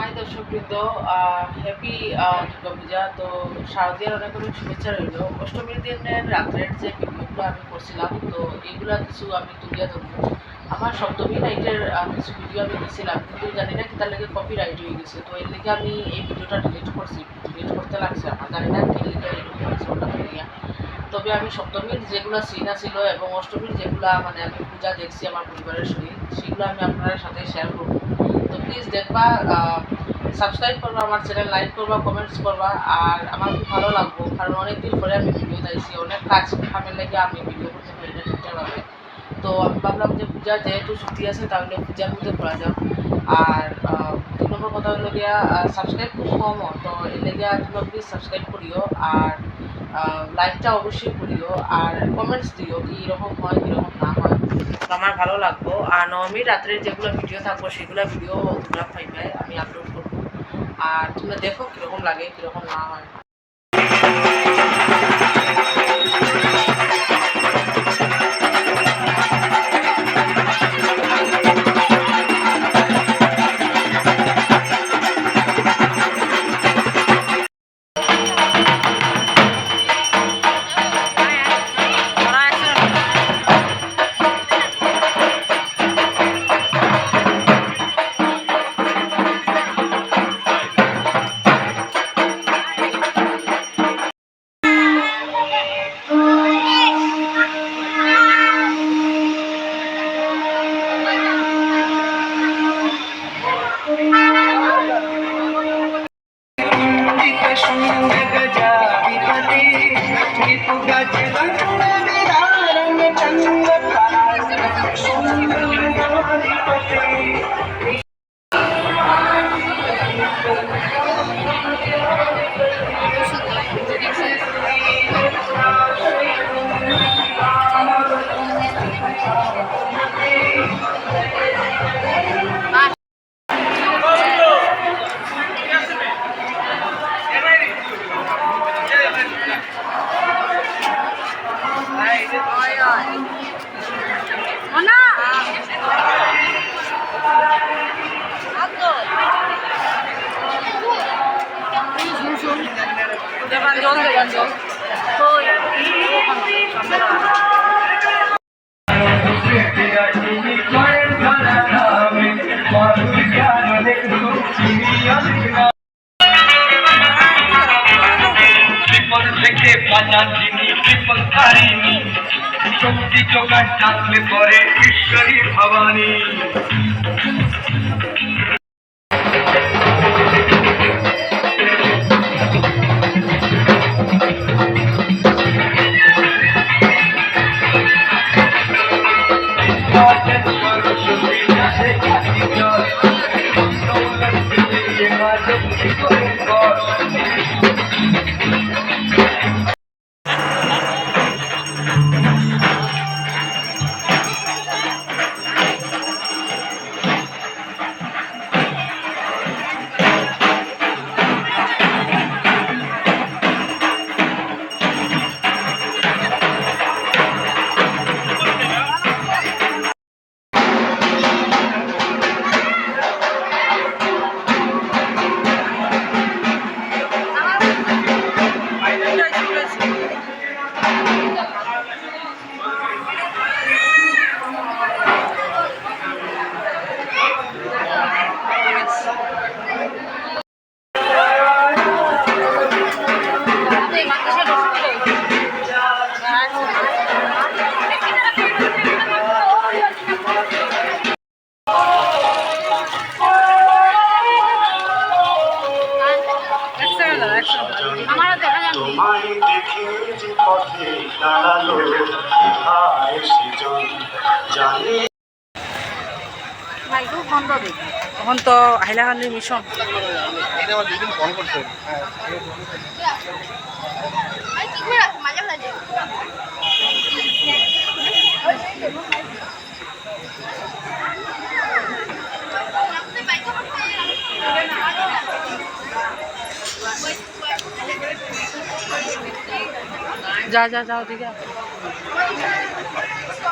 High দর্শকবৃন্দ happy Durga পূজা তো শারদীয়ার অনেক অনেক শুভেচ্ছা রইল। অষ্টমীর দিনের রাত্রের যে ভিডিওগুলো আমি করছিলাম, তো এইগুলা কিছু আমি তুলিয়া ধরবো। আমার সপ্তমী নাইটের কিছু ভিডিও আমি দিয়েছিলাম কিন্তু জানি না কি তার লেগে কপি রাইট হয়ে গেছে। তো এর লেগে আমি এই ভিডিওটা ডিলিট করছি। ডিলিট করতে লাগছে আমার, জানি না কি লেগে এরকম ওটা তবে আমি সপ্তমীর যেগুলো সিন ছিল এবং অষ্টমীর যেগুলো মানে আমি পূজা দেখছি আমার পরিবারের সহিত, সেগুলো আমি আপনার সাথে শেয়ার করব। প্লিজ দেখবা সাবস্ক্রাইব করবা, আমার চ্যানেল লাইক করবা কমেন্টস করবা, আর আমার খুব ভালো লাগবো, কারণ অনেকদিন পরে আমি ভিডিও দিয়েছি অনেক কাজ কামের লেগে আমি ভিডিও করতে পারি ঠিকঠাকভাবে। তো আমি ভাবলাম যে পূজা যেহেতু ছুটি আছে, তাহলে পূজার মধ্যে করা যাক। আর দুই নম্বর কথা হলো গিয়া সাবস্ক্রাইব খুব কম, তো এর লেগে তোমরা প্লিজ সাবস্ক্রাইব করিও। আর লাইকটা অবশ্যই করিও আর কমেন্টস দিও, কি এরকম হয় কীরকম না হয়। আমার ভালো লাগবো আর নবমীর রাত্রে যেগুলো ভিডিও থাকব, সেগুলো ভিডিও তোমরা পাইবে, আমি আপলোড করব। আর তোমরা দেখো কীরকম লাগে, কীরকম না হয়। দেবান জল দেবান জল বিপদ থেকে বাঁচা যিনি বিপদ তারিণী শক্তি জোগাড় থাকলে পরে ঈশ্বরী ভবানী। আমারও দেখা যাবে তোমায় দেখে যে পথে দাঁড়াল সেজন। জানে ভাইকে বন্ধ দেখি তখন তো হাইলাকান্দির মিশন যা যা যাও দিকে Thank